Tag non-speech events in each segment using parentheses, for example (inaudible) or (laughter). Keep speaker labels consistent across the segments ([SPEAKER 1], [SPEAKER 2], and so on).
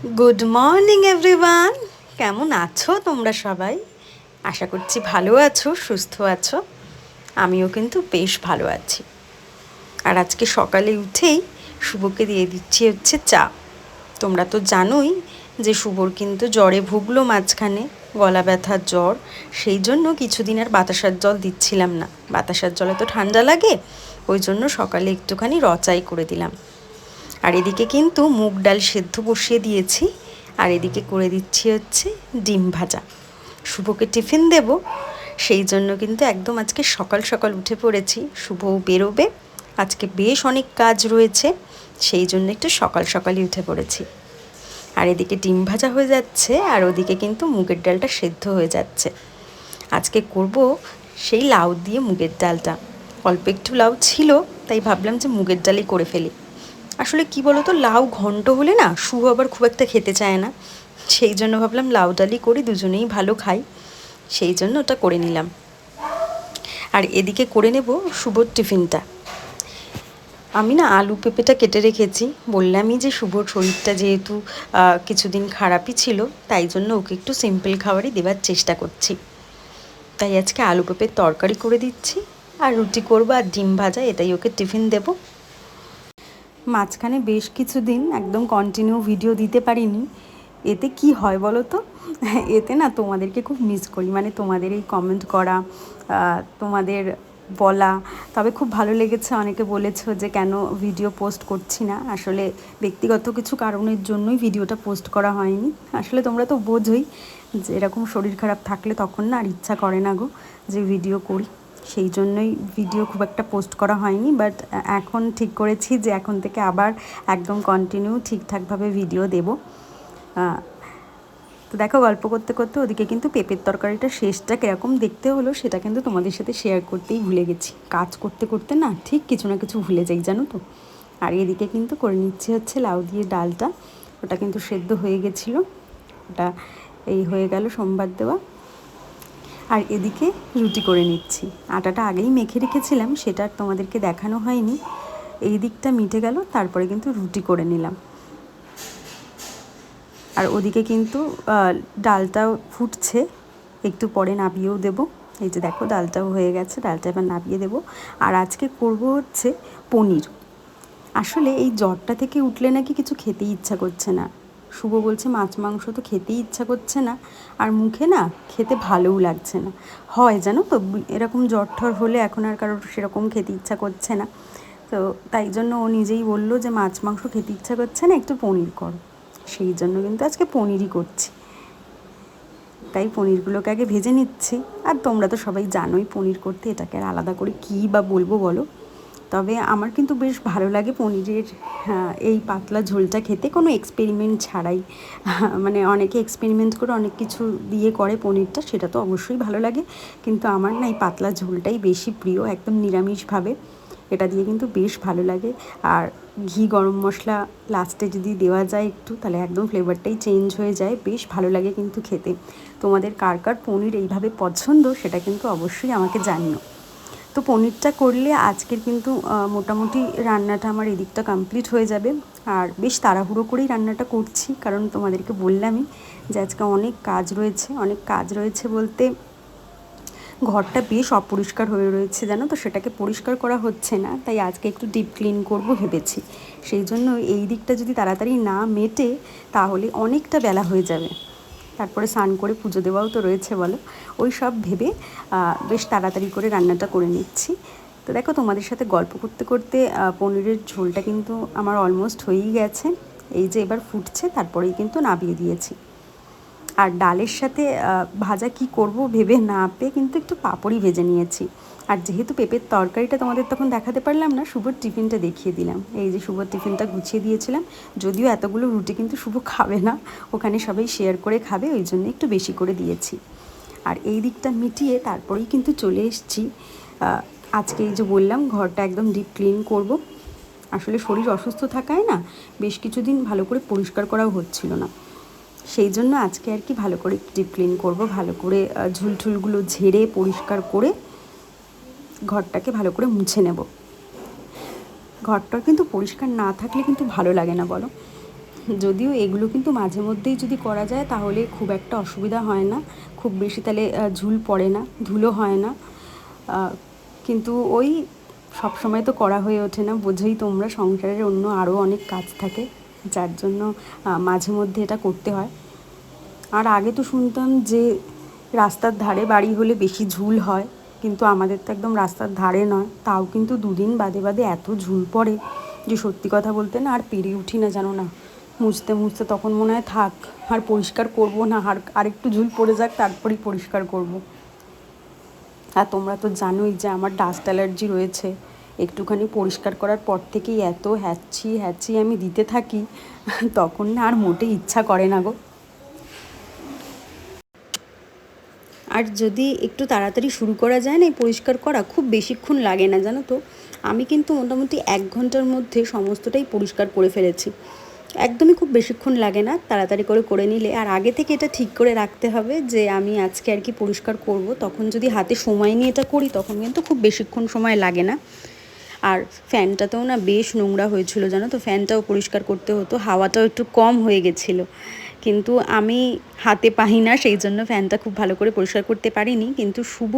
[SPEAKER 1] Good morning everyone কেমন আছো তোমরা সবাই? আশা করছি ভালো আছো, সুস্থ আছো। আমিও কিন্তু বেশ ভালো আছি। আর আজকে সকালে উঠেই শুভকে দিয়ে দিচ্ছি হচ্ছে চা। তোমরা তো জানোই যে শুভর কিন্তু জ্বরে ভুগলো মাঝখানে, গলা ব্যথার জ্বর। সেই জন্য কিছুদিন আর বাতাসার জল দিচ্ছিলাম না। বাতাসার জলে তো ঠান্ডা লাগে, ওই জন্য সকালে একটুখানি রচাই করে দিলাম। আর এদিকে কিন্তু মুগ ডাল সেদ্ধ বসিয়ে দিয়েছি, আর এদিকে করে দিচ্ছি হচ্ছে ডিম ভাজা। শুভকে টিফিন দেব, সেই জন্য কিন্তু একদম আজকে সকাল সকাল উঠে পড়েছি, শুভও বেরোবে। আজকে বেশ অনেক কাজ রয়েছে, সেই জন্য একটু সকাল সকালই উঠে পড়েছি। আর এদিকে ডিম ভাজা হয়ে যাচ্ছে, আর ওদিকে কিন্তু মুগের ডালটা সেদ্ধ হয়ে যাচ্ছে। আজকে করব সেই লাউ দিয়ে মুগের ডালটা। অল্প একটু লাউ ছিল, তাই ভাবলাম যে মুগের ডালই করে ফেলি। আসলে কি বলতো, লাউ ঘন্ট হলে না শুভ আবার খুব একটা খেতে চায় না। সেই জন্য ভাবলাম লাউ ডালি করি, দুজনেই ভালো খাই। সেই জন্য ওটা করে নিলাম। আর এদিকে করে নেব শুভর টিফিনটা। আমি না আলু পেঁপেটা কেটে রেখেছি। বললামই যে শুভর শরীরটা যেহেতু কিছুদিন খারাপই ছিল, তাই জন্য ওকে একটু সিম্পল খাবারই দেওয়ার চেষ্টা করছি। তাই আজকে আলু পেঁপের তরকারি করে দিচ্ছি। আর রুটি করব আর ডিম ভাজা, এটাই ওকে টিফিন দেবো। মাঝখানে বেশ কিছুদিন একদম কন্টিনিউ ভিডিও দিতে পারিনি। এতে কি হয় বলো তো? (laughs) এতে না তোমাদেরকে খুব মিস করি। মানে তোমাদের এই কমেন্ট করা তোমাদের বলা, তবে খুব ভালো লেগেছে। অনেকে বলেছ যে কেন ভিডিও পোস্ট করছি না? আসলে ব্যক্তিগত কিছু কারণের জন্যই ভিডিওটা পোস্ট করা হয়নি। আসলে তোমরা তো বোঝোই যে এরকম শরীর খারাপ থাকলে তখন না আর ইচ্ছা করে না গো যে ভিডিও করি। সেই জন্যই ভিডিও খুব একটা পোস্ট করা হয়নি বাট এখন ঠিক করেছি যে এখন থেকে আবার একদম কন্টিনিউ ঠিকঠাকভাবে ভিডিও দেব। তো দেখো, গল্প করতে করতে ওদিকে কিন্তু পেঁপের তরকারিটা শেষটা কীরকম দেখতে হলো সেটা কিন্তু তোমাদের সাথে শেয়ার করতেই ভুলে গেছি। কাজ করতে করতে না ঠিক কিছু না কিছু ভুলে যাই, জানো তো? আর এদিকে কিন্তু করে নিচ্ছে হচ্ছে লাউ দিয়ে ডালটা। ওটা কিন্তু সেদ্ধ হয়ে গেছিল। ওটা এই হয়ে গেল সোমবার দেওয়া। আর এদিকে রুটি করে নিচ্ছি। আটাটা আগেই মেখে রেখেছিলাম, সেটা আর তোমাদেরকে দেখানো হয়নি। এই দিকটা মিটে গেল, তারপরে কিন্তু রুটি করে নিলাম। আর ওদিকে কিন্তু ডালটাও ফুটছে, একটু পরে নাবিয়েও দেব। এই যে দেখো, ডালটাও হয়ে গেছে, ডালটা এবার নাবিয়ে দেব। আর আজকে করব হচ্ছে পনির। আসলে এই জ্বরটা থেকে উঠলে নাকি কিছু খেতেই ইচ্ছা করছে না। শুভ বলছে, মাছ, মাংস তো খেতেই ইচ্ছা করছে না। আর মুখে না খেতে ভালোও লাগছে না। হয় জানো তো, এরকম জ্বর ঠর হলে এখন আর কারোর সেরকম খেতে ইচ্ছা করছে না। তো তাই জন্য ও নিজেই বলল যে, মাছ, মাংস খেতে ইচ্ছা করছে না, একটু পনির করো। সেই জন্য কিন্তু আজকে পনিরই করছি। তাই পনিরগুলোকে আগে ভেজে নিচ্ছি। আর তোমরা তো সবাই জানোই পনির করতে এটাকে আর আলাদা করে কী বা বলব বলো? তবে আমার কিন্তু বেশ ভালো লাগে পনিরের হ্যাঁ, এই পাতলা ঝোলটা খেতে। কোনো এক্সপেরিমেন্ট ছাড়াই (laughs) মানে অনেকে এক্সপেরিমেন্ট করে অনেক কিছু দিয়ে করে পনিরটা সেটা তো অবশ্যই ভালো লাগে। কিন্তু আমার না এই পাতলা ঝোলটাই বেশি প্রিয় একদম নিরামিষভাবে। এটা দিয়ে কিন্তু বেশ ভালো লাগে। আর ঘি গরম মশলা লাস্টে যদি দেওয়া যায় একটু তাহলে একদম ফ্লেভারটাই চেঞ্জ হয়ে যায়। বেশ ভালো লাগে কিন্তু খেতে। তোমাদের কার কার পনির এইভাবে পছন্দ সেটা কিন্তু অবশ্যই আমাকে জানিও। তো পনিরটা করলে আজকের কিন্তু মোটামুটি রান্নাটা আমার এদিকটা কমপ্লিট হয়ে যাবে। আর বেশ তাড়াহুড়ো করেই রান্নাটা করছি, কারণ তোমাদেরকে বললামই যে আজকে অনেক কাজ রয়েছে, অনেক কাজ রয়েছে বলতে ঘরটা বেশ অপরিষ্কার হয়ে রয়েছে জানো তো, সেটাকে পরিষ্কার করা হচ্ছে না, তাই আজকে একটু ডিপ ক্লিন করব ভেবেছি। সেই জন্য এই দিকটা যদি তাড়াতাড়ি না মেটে, তাহলে অনেকটা বেলা হয়ে যাবে। তারপরে স্নান করে পুজো দেওয়াও তো রয়েছে বলো। ওই সব ভেবে বেশ তাড়াতাড়ি করে রান্নাটা করে নিচ্ছি। তো দেখো তোমাদের সাথে গল্প করতে করতে পনিরের ঝোলটা কিন্তু আমার অলমোস্ট হয়েই গেছে। এই যে এবার ফুটছে, তারপরেই কিন্তু নাবিয়ে দিয়েছি। আর ডালের সাথে ভাজা কি করব ভেবে না পেয়ে কিন্তু একটু পাঁপড়ই ভেজে নিয়েছি। আর যেহেতু পেঁপের তরকারিটা তোমাদের তখন দেখাতে পারলাম না, শুভর টিফিনটা দেখিয়ে দিলাম। এই যে শুভর টিফিনটা গুছিয়ে দিয়েছিলাম, যদিও এতগুলো রুটি কিন্তু শুভ খাবে না, ওখানে সবাই শেয়ার করে খাবে, ওই জন্য একটু বেশি করে দিয়েছি। আর এই দিকটা মিটিয়ে তারপরেই কিন্তু চলে এসেছি। আজকে এই যে বললাম, ঘরটা একদম ডিপ ক্লিন করব। আসলে শরীর অসুস্থ থাকায় না, বেশ কিছুদিন ভালো করে পরিষ্কার করাও হচ্ছিল না। সেই জন্য আজকে আর কি ভালো করে ডিপ ক্লিন করব, ভালো করে ঝুলঝুলগুলো ঝেড়ে পরিষ্কার করে ঘরটাকে ভালো করে মুছে নেব। ঘরটা কিন্তু পরিষ্কার না থাকলে কিন্তু ভালো লাগে না, বলো। যদিও এগুলো কিন্তু মাঝে মধ্যেই যদি করা যায়, তাহলে খুব একটা অসুবিধা হয় না। খুব বেশি তাহলে ঝুল পড়ে না, ধুলো হয় না। কিন্তু ওই সব সময় তো করা হয়ে ওঠে না। বোঝেই তোমরা, সংসারের অন্য আরও অনেক কাজ থাকে, যার জন্য মাঝে মধ্যে এটা করতে হয়। আর আগে তো শুনতাম যে রাস্তার ধারে বাড়ি হলে বেশি ঝুল হয়। কিন্তু আমাদের তো একদম রাস্তার ধারে নয়। তাও কিন্তু দুদিন বাদে বাদে এত ঝুল পড়ে যে সত্যি কথা বলতে না আর পেরে উঠি না জানো না। মুছতে মুছতে তখন মনে হয় থাক, আর পরিষ্কার করব না, আর আরেকটু ঝুল পড়ে যাক, তারপরেই পরিষ্কার করব। আর তোমরা তো জানোই যে আমার ডাস্ট অ্যালার্জি রয়েছে। একটুখানি পরিষ্কার করার পর থেকেই এত হ্যাচ্ছি হ্যাচ্ছি আমি দিতে থাকি, তখন না আর মোটে ইচ্ছা করে না গো। আর যদি একটু তাড়াতাড়ি শুরু করা যায় না, এই পরিষ্কার করা খুব বেশিক্ষণ লাগে না, জানো তো। আমি কিন্তু মোটামুটি এক ঘণ্টার মধ্যে সমস্তটাই পরিষ্কার করে ফেলেছি। একদমই খুব বেশিক্ষণ লাগে না, তাড়াতাড়ি করে করে নিলে। আর আগে থেকে এটা ঠিক করে রাখতে হবে যে, আমি আজকে আর কি পরিষ্কার করব। তখন যদি হাতে সময় নিয়ে এটা করি, তখন কিন্তু খুব বেশিক্ষণ সময় লাগে না। আর ফ্যানটাতেও না বেশ নোংরা হয়েছিল, জানো তো। ফ্যানটাও পরিষ্কার করতে হতো, হাওয়াটাও একটু কম হয়ে গেছিল। কিন্তু আমি হাতে পাই না, সেই জন্য ফ্যানটা খুব ভালো করে পরিষ্কার করতে পারিনি। কিন্তু শুভ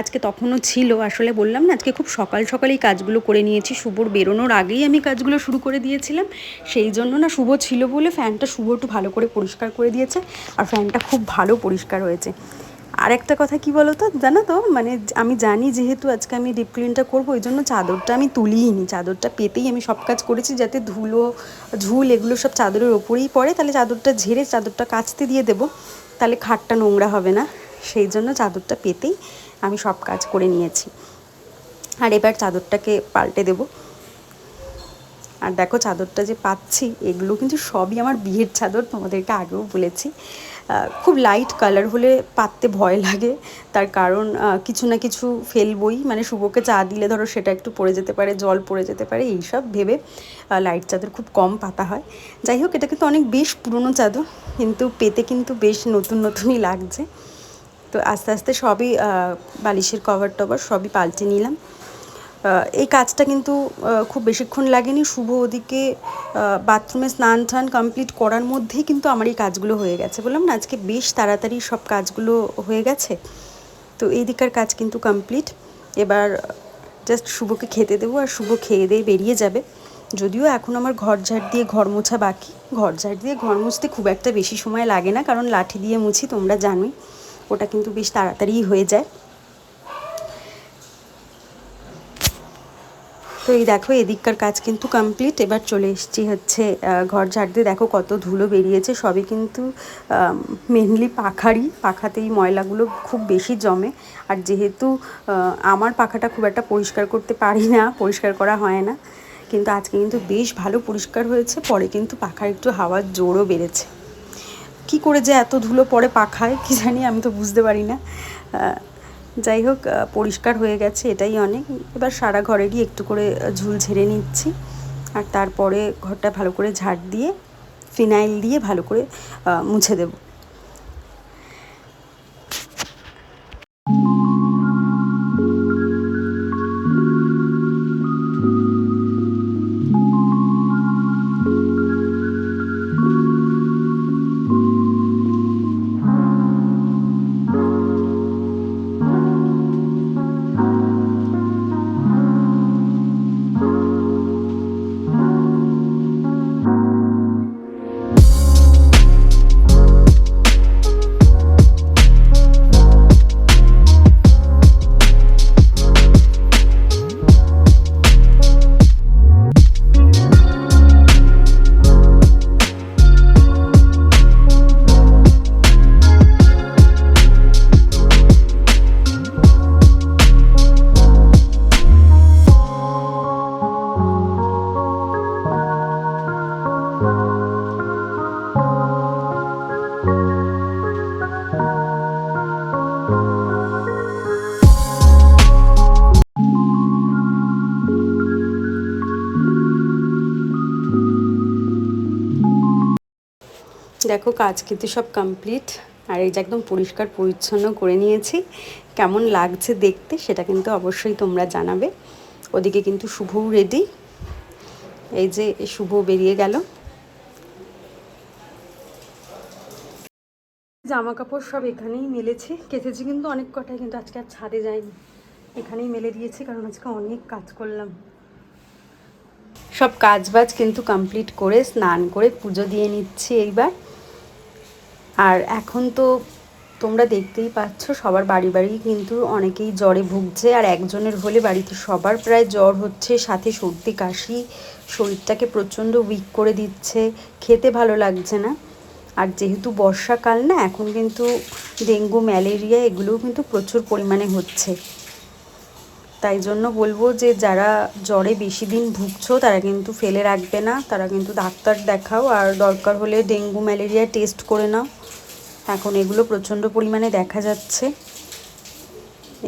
[SPEAKER 1] আজকে তখনও ছিল, আসলে বললাম না, আজকে খুব সকাল সকালেই কাজগুলো করে নিয়েছি। শুভর বেরোনোর আগেই আমি কাজগুলো শুরু করে দিয়েছিলাম। সেই জন্য না শুভ ছিল বলে ফ্যানটা শুভ একটু ভালো করে পরিষ্কার করে দিয়েছে, আর ফ্যানটা খুব ভালো পরিষ্কার হয়েছে। আর একটা কথা কি বলো তো জানো তো? মানে আমি জানি যেহেতু আজকে আমি ডিপ ক্লিনটা করব ওই জন্য চাদরটা আমি তুলিই নি চাদরটা পেতেই আমি সব কাজ করেছি যাতে ধুলো, ঝুল এগুলো সব চাদরের ওপরেই পড়ে। তাহলে চাদরটা ঝেড়ে চাদরটা কাচতে দিয়ে দেবো। তাহলে খাটটা নোংরা হবে না। সেই জন্য চাদরটা পেতেই আমি সব কাজ করে নিয়েছি। আর এবার চাদরটাকে পাল্টে দেবো। আর দেখো চাদরটা যে পাচ্ছি, এগুলো কিন্তু সবই আমার বিয়ের চাদর, তোমাদেরকে আগেও বলেছি। খুব লাইট কালার হলে পাততে ভয় লাগে। তার কারণ কিছু না কিছু ফেলবই। মানে শুভকে চা দিলে ধরো সেটা একটু পড়ে যেতে পারে, জল পড়ে যেতে পারে, এইসব ভেবে লাইট চাদর খুব কম পাতা হয়। যাই হোক, এটা কিন্তু অনেক বেশ পুরনো চাদর, কিন্তু পেতে কিন্তু বেশ নতুন নতুনই লাগছে। তো আস্তে আস্তে সবই বালিশের কভার টভার সবই পাল্টে নিলাম। এই কাজটা কিন্তু খুব বেশিক্ষণ লাগেনি। শুভ ওদিকে বাথরুমে স্নান টান কমপ্লিট করার মধ্যেই কিন্তু আমার এই কাজগুলো হয়ে গেছে। বললাম না, আজকে বেশ তাড়াতাড়ি সব কাজগুলো হয়ে গেছে। তো এই দিকার কাজ কিন্তু কমপ্লিট এবার জাস্ট শুভকে খেতে দেবো আর শুভ খেয়ে দিয়ে বেরিয়ে যাবে। যদিও এখন আমার ঘর ঝাড় দিয়ে ঘর মোছা বাকি। ঘর ঝাড় দিয়ে ঘর মুছতে খুব একটা বেশি সময় লাগে না, কারণ লাঠি দিয়ে মুছি, তোমরা জানোই। ওটা কিন্তু বেশ তাড়াতাড়িই হয়ে যায়। এই দেখো, এদিককার কাজ কিন্তু কমপ্লিট এবার চলে এসছি হচ্ছে ঘর ঝাড় দিয়ে। দেখো কত ধুলো বেরিয়েছে, সবই কিন্তু মেনলি পাখারই। পাখাতেই ময়লাগুলো খুব বেশি জমে। আর যেহেতু আমার পাখাটা খুব একটা পরিষ্কার করতে পারি না, পরিষ্কার করা হয় না, কিন্তু আজকে কিন্তু বেশ ভালো পরিষ্কার হয়েছে। পরে কিন্তু পাখার একটু হাওয়ার জোরও বেড়েছে। কি করে যে এত ধুলো পরে পাখায়, কি জানি আমি তো বুঝতে পারি না। যাই হোক পরিষ্কার হয়ে গেছে এটাই অনেক। এবার সারা ঘরেরই একটু করে ঝুল ঝেড়ে নিচ্ছি। আর তারপরে ঘরটা ভালো করে ঝাড় দিয়ে, ফিনাইল দিয়ে ভালো করে মুছে দেবো। দেখো, কাজ কিন্তু সব কমপ্লিট আর এই যে একদম পরিষ্কার পরিচ্ছন্ন করে নিয়েছি। কেমন লাগছে দেখতে সেটা কিন্তু অবশ্যই তোমরা জানাবে। ওদিকে কিন্তু শুভও রেডি এই যে শুভ বেরিয়ে গেল। জামা কাপড় সব এখানেই মেলেছি। কেচেছি কিন্তু অনেক কটাই কিন্তু আজকে আর ছাদে যাইনি। এখানেই মেলে দিয়েছি, কারণ আজকে অনেক কাজ করলাম। সব কাজ বাজ কিন্তু কমপ্লিট করে, স্নান করে পুজো দিয়ে নিচ্ছি এইবার। আর এখন তো তোমরা দেখতেই পাচ্ছ, সবার বাড়ি বাড়ি কিন্তু অনেকেই জ্বরে ভুগছে, আর একজনের হলে বাড়িতে সবার প্রায় জ্বর হচ্ছে, সাথে সর্দি, কাশি, শরীরটাকে প্রচণ্ড উইক করে দিচ্ছে, খেতে ভালো লাগছে না। আর যেহেতু বর্ষাকাল না, এখন কিন্তু ডেঙ্গু, ম্যালেরিয়া এগুলোও কিন্তু প্রচুর পরিমাণে হচ্ছে। তাই জন্য বলব যে যারা জ্বরে বেশি দিন ভুগছো, তারা কিন্তু ফেলে রাখবে না, তারা কিন্তু ডাক্তার দেখাও, আর দরকার হলে ডেঙ্গু, ম্যালেরিয়া টেস্ট করে নাও। এখন এগুলো প্রচণ্ড পরিমাণে দেখা যাচ্ছে।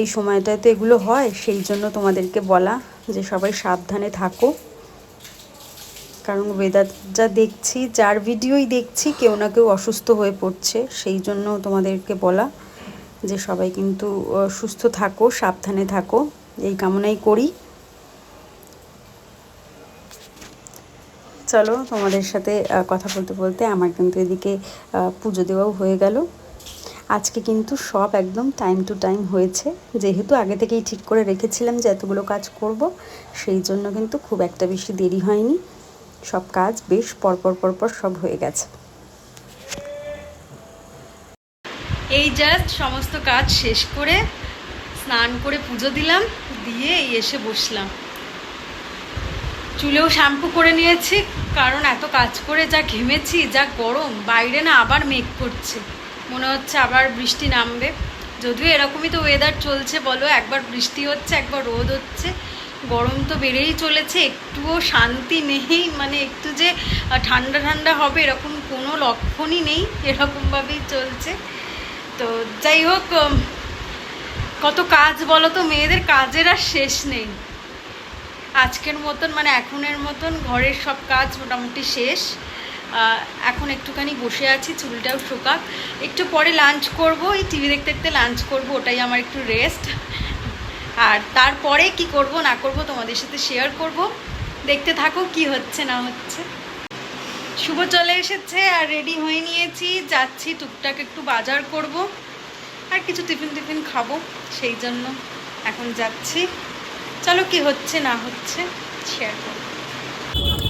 [SPEAKER 1] এই সময়টায় তো এগুলো হয়, সেই জন্য তোমাদেরকে বলা যে সবাই সাবধানে থাকো। কারণ ওয়েদার যা দেখছি, যার ভিডিওই দেখছি, কেউ না কেউ অসুস্থ হয়ে পড়ছে। সেই জন্য তোমাদেরকে বলা যে সবাই কিন্তু সুস্থ থাকো, সাবধানে থাকো। এই কামনাই করি। চলো তোমাদের সাথে কথা বলতে বলতে আমার কিন্তু এদিকে পুজো দেওয়াও হয়ে গেল। আজকে কিন্তু সব একদম টাইম টু টাইম হয়েছে। যেহেতু আগে থেকেই ঠিক করে রেখেছিলাম যে এতগুলো কাজ করব, সেই জন্য কিন্তু খুব একটা বেশি দেরি হয়নি। সব কাজ বেশ পরপর পরপর সব হয়ে গেছে। এই জাস্ট সমস্ত কাজ শেষ করে স্নান করে পুজো দিলাম, দিয়ে এসে বসলাম। চুলেও শ্যাম্পু করে নিয়েছি, কারণ এত কাজ করে যা ঘেমেছি, যা গরম, বাইরে না আবার মেঘ করছে। মনে হচ্ছে আবার বৃষ্টি নামবে। যদিও এরকমই তো ওয়েদার চলছে, বলো, একবার বৃষ্টি হচ্ছে, একবার রোদ হচ্ছে গরম তো বেড়েই চলেছে, একটুও শান্তি নেই মানে একটু যে ঠান্ডা ঠান্ডা হবে এরকম কোনো লক্ষণই নেই, এরকমভাবেই চলছে। তো যাই হোক কত কাজ বলো তো, মেয়েদের কাজের আর শেষ নেই। আজকের মতন মানে এখনের মতন ঘরের সব কাজ মোটামুটি শেষ। এখন একটুখানি বসে আছি, চুলটাও শোকাক। একটু পরে লাঞ্চ করব, এই টিভি দেখতে দেখতে লাঞ্চ করব, ওটাই আমার একটু রেস্ট আর তারপরে কি করব, না করব তোমাদের সাথে শেয়ার করব। দেখতে থাকো কি হচ্ছে, না হচ্ছে। শুভ চলে এসেছে আর রেডি হয়ে নিয়েছি। যাচ্ছি টুকটাক একটু বাজার করব আর কিছু টিফিন টিফিন খাব, সেই জন্য এখন যাচ্ছি। চলো কি হচ্ছে, না হচ্ছে শেয়ার করব।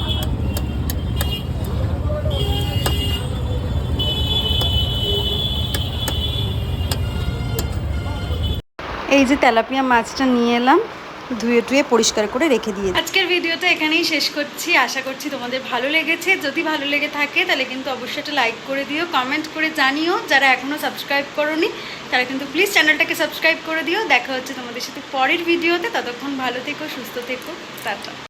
[SPEAKER 1] এই যে তেলাপিয়া মাছটা নিয়ে এলাম, ধুয়ে টুয়ে পরিষ্কার করে রেখে দিয়ে আজকের ভিডিও তো এখানেই শেষ করছি। আশা করছি তোমাদের ভালো লেগেছে। যদি ভালো লেগে থাকে, তাহলে কিন্তু অবশ্যই একটা লাইক করে দিও কমেন্ট করে জানিও। যারা এখনও সাবস্ক্রাইব করনি, তারা কিন্তু প্লিজ চ্যানেলটাকে সাবস্ক্রাইব করে দিও। দেখা হচ্ছে তোমাদের সাথে পরের ভিডিওতে ততক্ষণ ভালো থেকো, সুস্থ থেকো। টাটা।